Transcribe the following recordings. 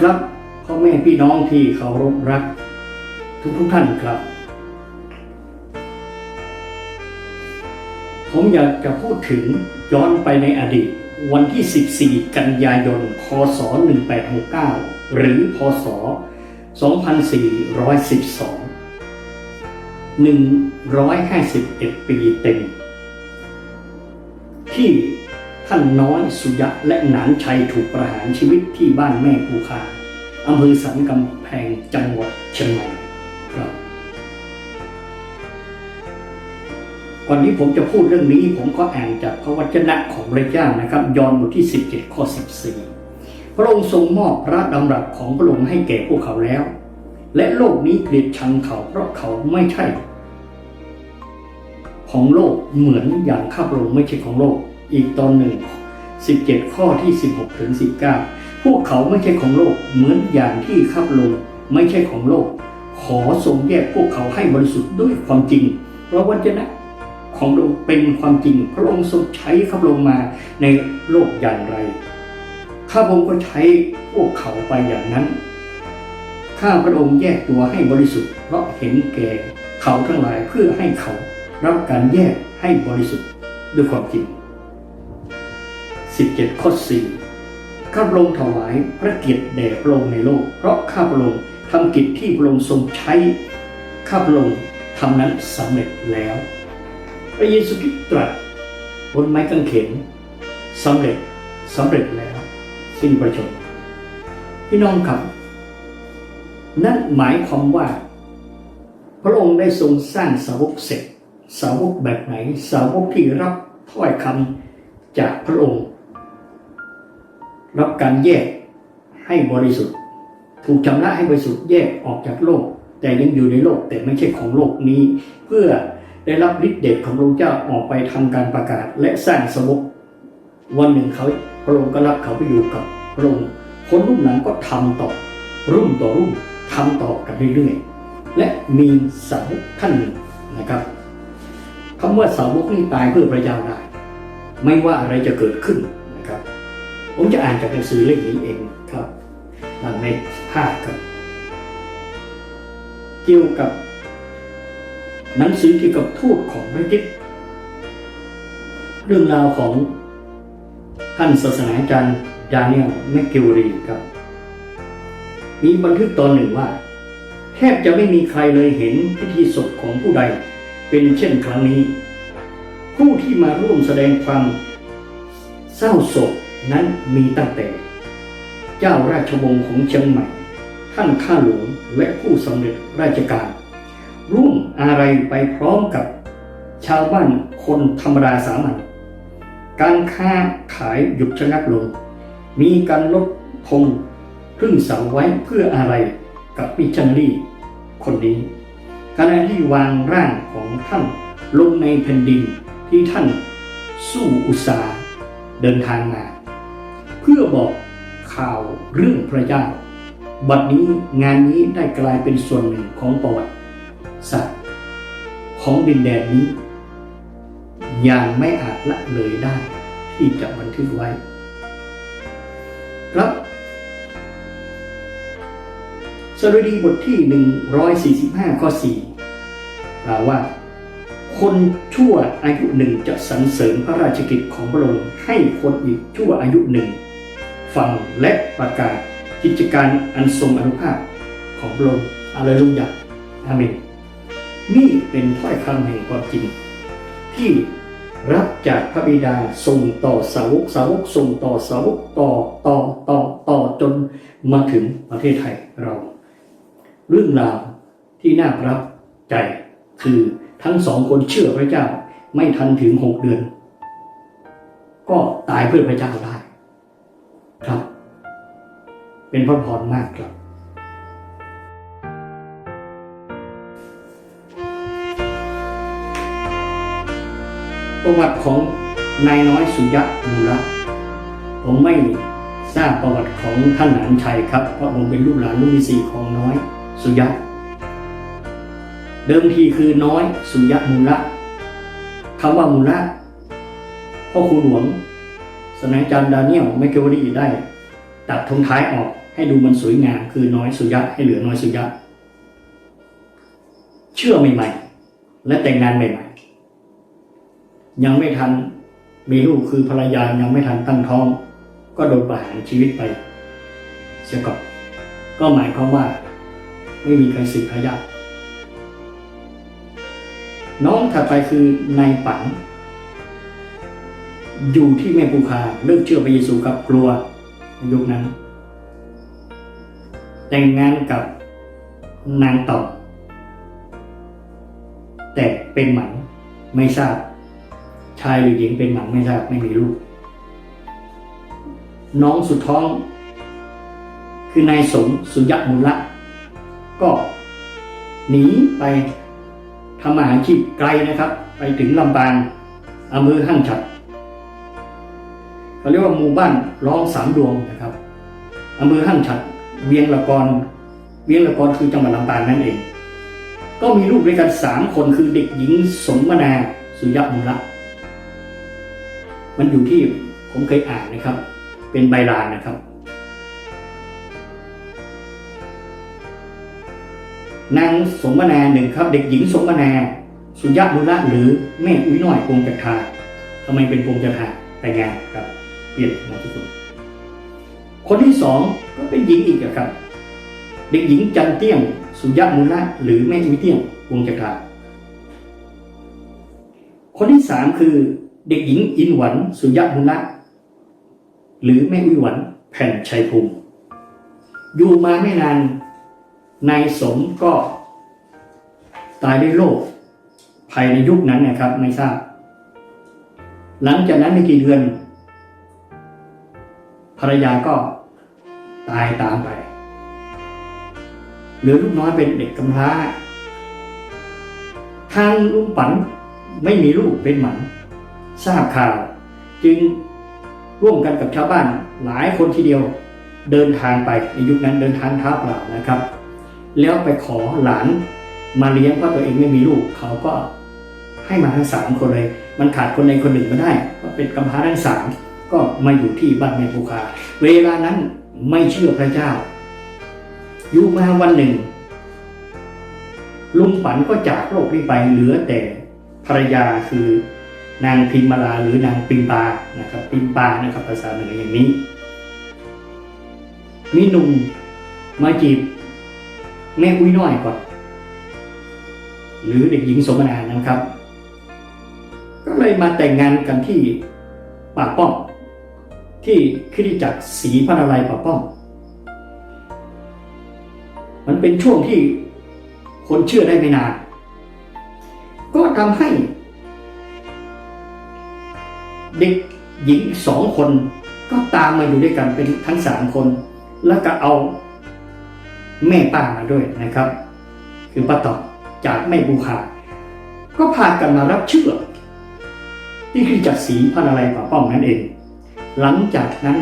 ครับพ่อแม่พี่น้องที่เคารพรัก ทุกทุกๆท่านครับ ผมอยากจะพูดถึงย้อนไปในอดีต วันที่ 14 กันยายน พศ 1869 หรือ พศ 2412 151 ปีเต็มที่ ท่านน้อยสุยะและหนานชัยถูกประหารชีวิตที่บ้านแม่ภูคาอำเภอสันกำแพงจังหวัดเชียงใหม่ครับก่อนที่ผมจะพูดเรื่องนี้ผมก็อ่านจากพระวจนะของพระเจ้านะครับ ยอห์นบทที่ 17 ข้อ 14 พระองค์ทรงมอบพระดำรัสของพระองค์ให้แก่พวกเขาแล้ว และโลกนี้เกลียดชังเขาเพราะเขาไม่ใช่ ของโลกเหมือนอย่างข้าพระองค์ไม่ใช่ของโลก อีกตอนหนึ่ง 17 ข้อที่ 16ถึง19 พวกเขาไม่ใช่ของโลกเหมือนอย่างที่ข้าพระองไม่ใช่ของโลก ขอทรงแยกพวกเขาให้บริสุทธิ์ด้วยความจริงเพราะวจนะของพระองค์เป็นความจริง พระองค์ทรงใช้ข้าพระองมาในโลกอย่างไร ข้าพระองค์ก็ใช้พวกเขาไปอย่างนั้นข้าพระองค์แยกตัวให้บริสุทธิ์เพราะเห็นแก่เขาทั้งหลายเพื่อให้เขารับการแยกให้บริสุทธิ์ด้วยความจริง 17 ข้อ 4 ข้าพระองค์ถวายพระเกียรติแด่พระองค์ในโลก เพราะข้าพระองค์ทำกิจที่พระองค์ทรงใช้ ข้าพระองค์ทำนั้นสำเร็จแล้ว พระเยซูคริสต์ตรัสบนไม้กางเขนสำเร็จสำเร็จแล้ว สิ้นประชนพี่น้องครับ นั่นหมายความว่า พระองค์ได้ทรงสร้างสาวกเสร็จ สาวกแบบไหน สาวกที่รับถ้อยคำจากพระองค์ รับการแยกให้บริสุทธิ์ ถูกชำระให้บริสุทธิ์แยกออกจากโลก แต่ยังอยู่ในโลกแต่ไม่ใช่ของโลกนี้ เพื่อได้รับฤทธิ์เดชของพระองค์เจ้าออกไปทำการประกาศและสร้างสาวกวันหนึ่งเขาพระองค์ก็รับเขาไปอยู่กับพระองค์คนรุ่นหลังก็ทำต่อ รุ่นต่อรุ่นทำต่อกันเรื่อยๆ และมีสาวกท่านหนึ่งนะครับคำว่าสาวกนี่ตายเพื่อพระเจ้าได้ ไม่ว่าอะไรจะเกิดขึ้น ผมจะอ่านจากหนังสือเล่มนี้เองครับดังในภาพครับ เกี่ยวกับ หนังสือเกี่ยวกับทูตของพระคริสต์เรื่องราวของท่านศาสนาจารย์ดานิเอลแมคกิวรีครับ มีบันทึกตอนหนึ่งว่า แทบจะไม่มีใครเลยเห็นพิธีศพของผู้ใดเป็นเช่นครั้งนี้ ผู้ที่มาร่วมแสดงความเศร้าโศก นั้นมีตั้งแต่ เจ้าราชวงศ์ของเชียงใหม่ ท่านข้าหลวงและผู้สำเร็จราชการ ร่วมอะไรไปพร้อมกับ ชาวบ้านคนธรรมดาสามัญการค้าขายหยุดชะงักลง มีการลดธงพึ่งเสาไว้เพื่ออะไรกับมิชันนารีคนนี้ขณะที่วางร่างของท่านลงในแผ่นดินที่ท่านสู้อุตสาห์เดินทางมา เพื่อบอกข่าวเรื่องพระเจ้า บัดนี้งานนี้ได้กลายเป็นส่วนหนึ่งของประวัติศาสตร์ของดินแดนนี้อย่างไม่อาจละเลยได้ที่จะบันทึกไว้ครับสดุดีบทที่ 145 ข้อ 4กล่าวว่า คนชั่วอายุหนึ่งจะสรรเสริญพระราชกิจของพระองค์ให้คนอีกชั่วอายุหนึ่ง ฟังและประกาศกิจการอันทรงอนุภาพของพระองค์อาเลลูยาอาเมนนี่เป็นถ้อยคำแห่งความจริง ที่รับจากพระบิดาส่งต่อสาวกสาวกส่งต่อสาวกต่อต่อต่อต่อจนมาถึงประเทศไทยเรา เรื่องราวที่น่าประทับใจคือทั้งสองคนเชื่อพระเจ้าไม่ทันถึงหกเดือน ก็ตายเพื่อพระเจ้าได้ เป็นพระพรมากครับประวัติของนายน้อยสุยะมูระผมไม่ทราบประวัติของท่านหนานชัยครับ เพราะผมเป็นลูกหลานลูกที่สี่ของน้อยสุยะ เดิมทีคือน้อยสุยะมูระคำว่ามูระพ่อครูหลวงสนายจารย์ดาเนียลไมเคิลวดีได้ ตัดทงท้ายออก ให้ดูมันสวยงามคือน้อยสุยะให้เหลือน้อยสุยะ เชื่อใหม่ๆ และแต่งงานใหม่ๆ ยังไม่ทันมีลูกคือภรรยายังไม่ทันตั้งท้อง ก็โดนประหารชีวิตไป เสียก่อนก็หมายความว่า ไม่มีใครสืบทายาทน้องถัดไปคือนายปังอยู่ที่แม่ปูคาเลิกเชื่อพระเยซูกับกลัวในยุคนั้น แต่งงานกับนางต่อมแต่เป็นหมันไม่ทราบ ชายหรือหญิงเป็นหมันไม่ทราบไม่มีลูก น้องสุดท้อง คือนายสมสุยะมุละก็หนีไปทำอาหารชีพไกลนะครับ ไปถึงลำปางอำเภอหั่งฉัดเขาเรียกว่าหมู่บ้านร้องสามดวงนะครับอำเภอหั่งฉัด เวียงละกรเวียงละกรคือจังหวัดลำปางนั่นเอง ก็มีลูกด้วยกันสามคนคือเด็กหญิงสมนาสุยมุละมันอยู่ที่ผมเคยอ่านนะครับ เป็นใบลานนะครับ นางสมนาหนึ่งครับ เด็กหญิงสมนาสุยมุละหรือแม่อุ้ยน้อยพงจักทาทำไมเป็นพงจักทาแต่งงานครับ เปลี่ยนนามสกุล คนที่สองก็เป็นหญิงอีกอะครับ เด็กหญิงจันเตี้ยง สุยะมุละหรือแม่อุ้ยเตี้ยงพงจักทาคนที่สามคือเด็กหญิงอินหวัน สุยะมุละหรือแม่อุ้ยหวันแผ่นชัยภูมิ อยู่มาไม่นานนายสมก็ตายด้วยโรคภายในยุคนั้นนะครับไม่ทราบ หลังจากนั้นไม่กี่เดือน ภรรยาก็ ตายตามไปหลือลูกน้อยเป็นเด็กกำพร้าทางลุงปันไม่มีลูกเป็นหมันทราบข่าว จึงร่วมกันกับชาวบ้านหลายคนทีเดียวเดินทางไปในยุคนั้นเดินทางเท้าเปล่านะครับ แล้วไปขอหลานมาเลี้ยงเพราะตัวเองไม่มีลูกเขาก็ให้มาทั้งสามคนเลย มันขาดคนใดคนหนึ่งไม่ได้ ก็เป็นกำพร้าทั้งสามก็มาอยู่ที่บ้านแม่ปูคา เวลานั้น ไม่เชื่อพระเจ้า อยู่มาวันหนึ่ง ลุงปันก็จากโลกนี้ไปเหลือแต่ภรรยาคือนางพิมมาลาหรือนางปิมปานะครับปิมปานะครับภาษาเหนืออย่างนี้ มีหนุ่มมาจีบแม่อุ้ยน้อยก่อนหรือเด็กหญิงสมนานะครับ ก็เลยมาแต่งงานกันที่ป่าป้อม ที่คริสจักรศรีพระนารายณ์ป่าป้อม มันเป็นช่วงที่คนเชื่อได้ไม่นาน ก็ทำให้ เด็กหญิงสองคนก็ตามมาอยู่ด้วยกันเป็นทั้งสามคน แล้วก็เอาแม่ป้ามาด้วยนะครับ คือป้าตอบจากแม่บูคาก็พากันมารับเชื่อที่คือจักรศรีพระนารายณ์ป่าป้อมนั่นเอง หลังจากนั้น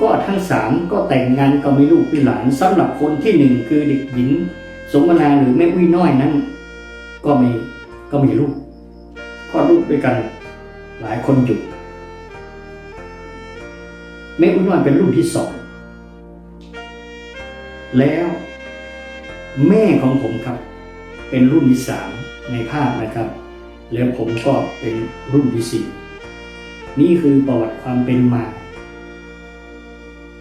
ก็ทั้งสามก็แต่งงานก็มีลูกมีหลานสำหรับคนที่หนึ่งคือเด็กหญิง สมนาหรือแม่อุ้ยน้อยนั้น ก็มีก็มีลูกก็ลูกด้วยกันหลายคนอยู่แม่อุ้ยน้อยเป็นลูกที่สองแล้วแม่ของผมครับ เป็นรุ่นที่สามในภาพนะครับ แล้วผมก็เป็นรุ่นที่สี่ นี่คือประวัติความเป็นมา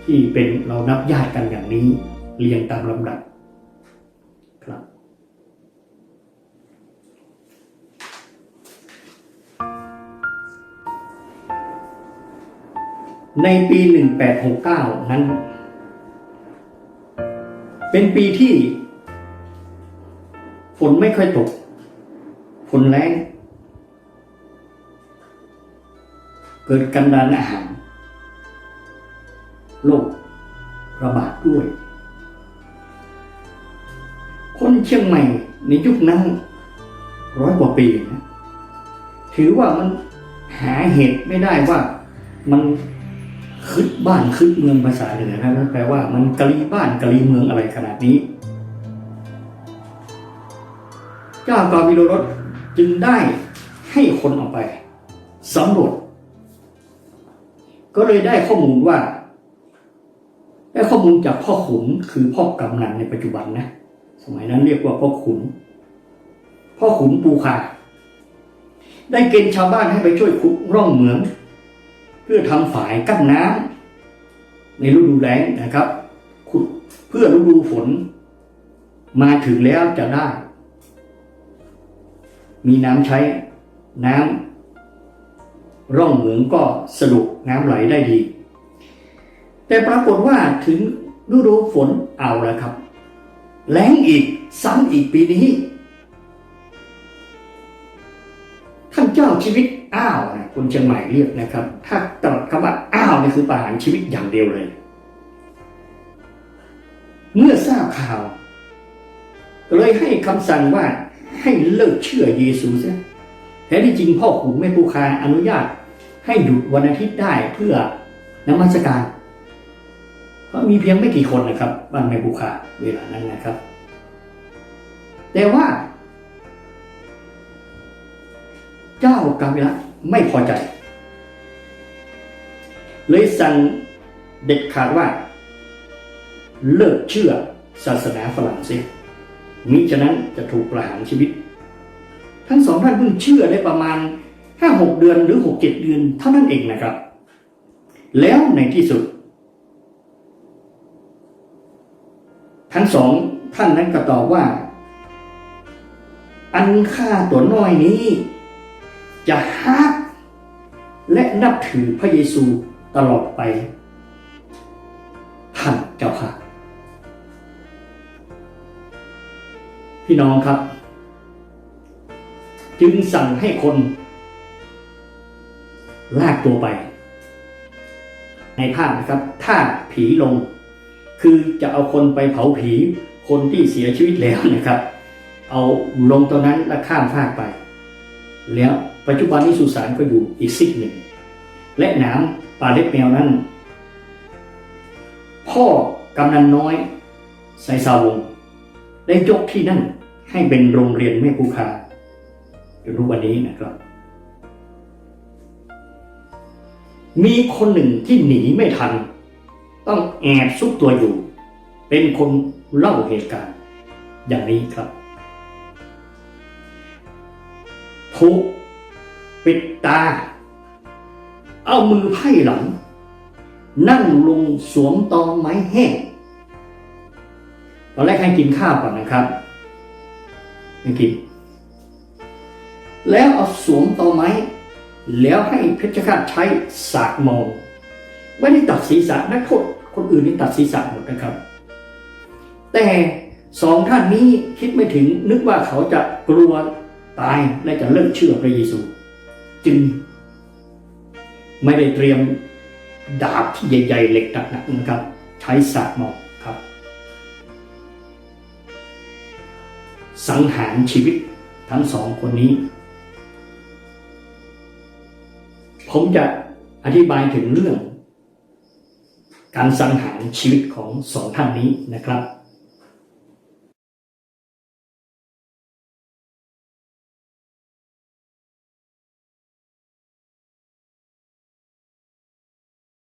ที่เป็นเรานับญาติกันอย่างนี้ เรียงตามลำดับครับ ในปี 1869 นั้น เป็นปีที่ ฝนไม่ค่อยตก ฝนแรง เกิดกันดานอาหารโรคระบาดด้วย คนเชียงใหม่ในยุคนั้นร้อยกว่าปีนะถือว่ามันหาเหตุไม่ได้ว่ามันคึดบ้านคึดเมืองภาษาเหนือนะนั่นแปลว่ามันกะลีบ้านกะลีเมืองอะไรขนาดนี้ เจ้ากาวิโรรสจึงได้ให้คนออกไปสำรวจ ก็เลยได้ข้อมูลว่า ได้ข้อมูลจากพ่อขุนคือพ่อกำนันในปัจจุบันนะ สมัยนั้นเรียกว่าพ่อขุน พ่อขุนปูคาได้เกณฑ์ชาวบ้านให้ไปช่วยขุดร่องเหมือง เพื่อทำฝายกั้นน้ำในฤดูแล้งนะครับ ขุดเพื่อฤดูฝน มาถึงแล้วจะได้ มีน้ำใช้น้ำ ร่องเหมืองก็สะดวกน้ำไหลได้ดี แต่ปรากฏว่าถึงฤดูฝนเอาแล้วครับ แล้งอีกซ้ำอีกปีนี้ ท่านเจ้าชีวิตอ้าวนะคนเชียงใหม่เรียกนะครับ ถ้าตรัสคำว่าอ้าวนี่คือประหารชีวิตอย่างเดียวเลย เมื่อทราบข่าว เลยให้คำสั่งว่าให้เลิกเชื่อเยซูซะ แท้ที่จริงพ่อขุนแม่ปูคาอนุญาตให้หยุดวันอาทิตย์ได้เพื่อนมัสการ เพราะมีเพียงไม่กี่คนนะครับบ้านแม่ปูคาเวลานั้นนะครับ แต่ว่า เจ้ากามิละไม่พอใจ เลยสั่งเด็ดขาดว่า เลิกเชื่อศาสนาฝรั่งเศสมิฉะนั้นจะถูกประหารชีวิต ทั้งสองท่านเพิ่งเชื่อได้ประมาณห้าหกเดือนหรือหกเจ็ดเดือนเท่านั้นเองนะครับ แล้วในที่สุด ทั้งสองท่านนั้นก็ตอบว่า อันค่าตัวน้อยนี้ จะฮักและนับถือพระเยซูตลอดไป ท่านเจ้าค่ะ พี่น้องครับ จึงสั่งให้คน ลากตัวไป ในภาพนะครับ ถ้าผีลง คือจะเอาคนไปเผาผี คนที่เสียชีวิตแล้วนะครับ เอาลงตอนนั้นแล้วข้ามฟากไป แล้วปัจจุบันนี้สุสานก็อยู่อีกซิกหนึ่ง และหนามป่าเล็บแมวนั้น พ่อกำนันน้อยไซซาวงได้ยกที่นั่นให้เป็นโรงเรียนแม่กูคา รู้วันนี้นะครับ มีคนหนึ่งที่หนีไม่ทัน ต้องแอบซุกตัวอยู่ เป็นคนเล่าเหตุการณ์ อย่างนี้ครับถูกปิดตา เอามือไพ่หลัง นั่งลงสวมตอไม้แห้งตอนแรกให้กินข้าวก่อนนะครับไม่กิน แล้วเอาสวมต่อไม้ แล้วให้เพชฌฆาตใช้สากมองไม่ได้ตัดศีรษะนักโทษคนอื่นนี่ตัดศีรษะหมดนะครับ แต่สองท่านนี้คิดไม่ถึงนึกว่าเขาจะกลัวตายและจะเลิกเชื่อพระเยซู จึง ไม่ได้เตรียมดาบที่ใหญ่ ๆ เหล็กหนักๆนะครับ ใช้สากมองครับ สังหารชีวิตทั้งสองคนนี้ ผมจะอธิบายถึงเรื่อง การสังหารชีวิตของสองท่านนี้นะครับ